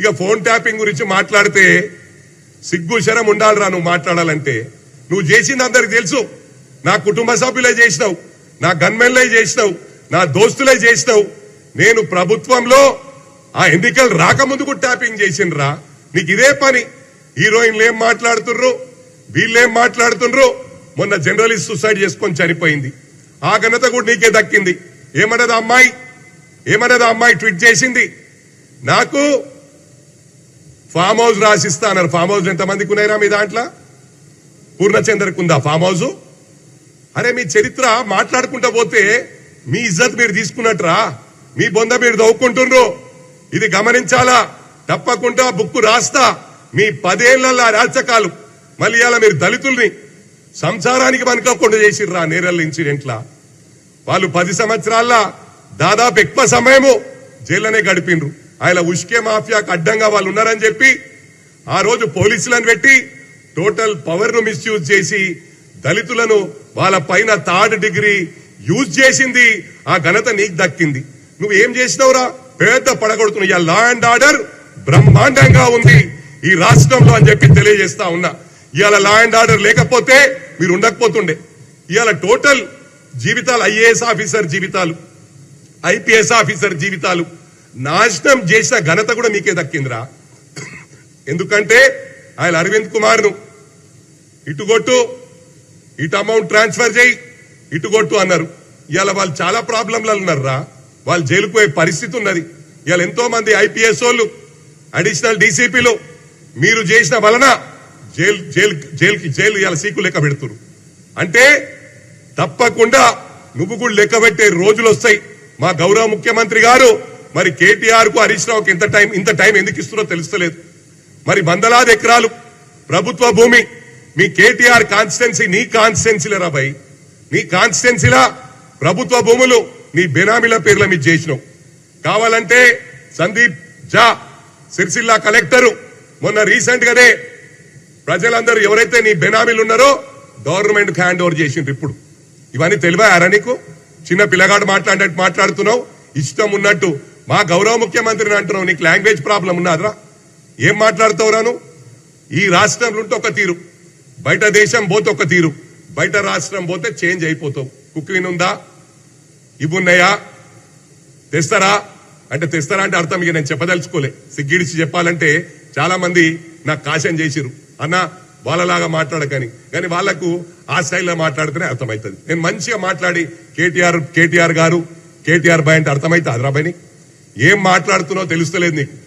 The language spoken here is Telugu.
ఇక ఫోన్ ట్యాపింగ్ గురించి మాట్లాడితే సిగ్గు శరం ఉండాలిరా నువ్వు మాట్లాడాలంటే. నువ్వు చేసింది అందరికి తెలుసు. నా కుటుంబ సభ్యులే చేసినావు. నా గన్మెన్లే చేసినావు. నా దోస్తులే చేసినావు. నేను ప్రభుత్వంలో ఆ ఎన్నికలు రాకముందు కూడా ట్యాపింగ్ చేసిండ్రా. నీకు ఇదే పని. హీరోయిన్లు ఏం మాట్లాడుతుర్రు? వీళ్ళేం మాట్లాడుతుండ్రు మొన్న జర్నలిస్ట్ సూసైడ్ చేసుకొని చనిపోయింది. ఆ ఘనత కూడా నీకే దక్కింది. ఏమన్నది అమ్మాయి? ఏమన్నది అమ్మాయి ట్వీట్ చేసింది? నాకు ఫామ్ హౌస్ రాసిస్తా అన్నారు. ఫామ్ హౌస్ ఎంతమందికి ఉన్నాయిరా మీ దాంట్లో? పూర్ణచంద్రకు ఉందా ఫామ్ హౌస్ అరే మీ చరిత్ర మాట్లాడుకుంటా పోతే మీ ఇజ్జత్ మీరు తీసుకున్నట్రా. మీ బొంద మీరు దవ్వుకుంటుండ్రు ఇది గమనించాలా? తప్పకుండా బుక్కు రాస్తా. మీ పదేళ్ళ రాచకాలు మళ్ళీ ఇలా మీరు దళితుల్ని సంసారానికి మనకోకుండా చేసిర్రా నేరల్ ఇన్సిడెంట్లా. వాళ్ళు పది సంవత్సరాల దాదాపు ఎక్కువ సమయము జైల్లోనే గడిపిండ్రు. ఆయన ఉష్కే మాఫియాకు అడ్డంగా వాళ్ళు ఉన్నారని చెప్పి ఆ రోజు పోలీసులను పెట్టి టోటల్ పవర్ను మిస్యూజ్ చేసి దళితులను వాళ్ళ పైన థర్డ్ డిగ్రీ యూజ్ చేసింది. ఆ ఘనత నీకు దక్కింది. నువ్వు ఏం చేసినావురా? పేద పడగొడుతున్నావు ఇవాళ లా అండ్ ఆర్డర్ బ్రహ్మాండంగా ఉంది ఈ రాష్ట్రంలో అని చెప్పి తెలియజేస్తా ఉన్నా. ఇవాళ లా అండ్ ఆర్డర్ లేకపోతే మీరు ఉండకపోతుండే. ఇవాళ టోటల్ జీవితాలు ఐఏఎస్ ఆఫీసర్ జీవితాలు ఐపీఎస్ ఆఫీసర్ జీవితాలు నాశనం చేసిన ఘనత కూడా మీకే దక్కిందిరా. ఎందుకంటే ఆయన అరవింద్ కుమార్ను ఇటు కొట్టు ఇటు అమౌంట్ ట్రాన్స్ఫర్ చేయి ఇటు కొట్టు అన్నారు. ఇవాళ వాళ్ళు చాలా ప్రాబ్లంలు ఉన్నారురా. వాళ్ళు జైలుకు పోయే పరిస్థితి ఉన్నది. ఇవాళ ఎంతో మంది ఐపీఎస్ వాళ్ళు అడిషనల్ డీసీపీలు మీరు చేసిన వలన జైలు జైలు జైలుకి జైలు ఇవాళ సీకు లెక్క పెడుతురు అంటే తప్పకుండా నువ్వు కూడా లెక్క పెట్టే రోజులు వస్తాయి. మా గౌరవ ముఖ్యమంత్రి గారు మరి కేటీఆర్కు హరీష్ రావుకి ఇంత టైం ఇంత టైం ఎందుకు ఇస్తున్నారో తెలుస్తలేదు. మరి వందలాది ఎకరాలు ప్రభుత్వ భూమి మీ కేటీఆర్ కాన్స్టిట్యున్సీ నీ కాన్స్టిట్యున్సీలరా భయ్ నీ కాన్స్టిట్యున్సీలా ప్రభుత్వ భూములు నీ బెనామీల పేర్ల మీద చేసినావు. కావాలంటే సందీప్ జా సిరిసిల్లా కలెక్టరు మొన్న రీసెంట్ గానే ప్రజలందరూ ఎవరైతే నీ బెనామీలు ఉన్నారో గవర్నమెంట్ హ్యాండ్ ఓవర్ చేసిండ్రు ఇప్పుడు. ఇవన్నీ తెలివారా నీకు? చిన్న పిల్లగాడు మాట్లాడినట్టు మాట్లాడుతున్నావు ఇష్టం ఉన్నట్టు మా గౌరవ ముఖ్యమంత్రిని అంటున్నావు నీకు లాంగ్వేజ్ ప్రాబ్లం ఉన్నదిరా. ఏం మాట్లాడుతావురాను ఈ రాష్ట్రంలో ఉంటే ఒక తీరు. బయట దేశం పోతే ఒక తీరు. బయట రాష్ట్రం పోతే చేంజ్ అయిపోతావు. కుక్కిన్ ఉందా? ఇవున్నాయా తెస్తారా? అంటే తెస్తారా అంటే అర్థం ఇక నేను చెప్పదలుచుకోలే. సిగ్గిడిచి చెప్పాలంటే చాలా మంది నాకు కాశం చేసిరు అన్న వాళ్ళలాగా మాట్లాడకని. కానీ వాళ్ళకు ఆ స్టైల్లో మాట్లాడితేనే అర్థమవుతుంది. నేను మంచిగా మాట్లాడి కేటీఆర్ కేటీఆర్ గారు కేటీఆర్ బాయ్ అంటే అర్థమైతే అదరాబాయిని ఏం మాట్లాడుతున్నావు తెలుస్తలేదు నీకు.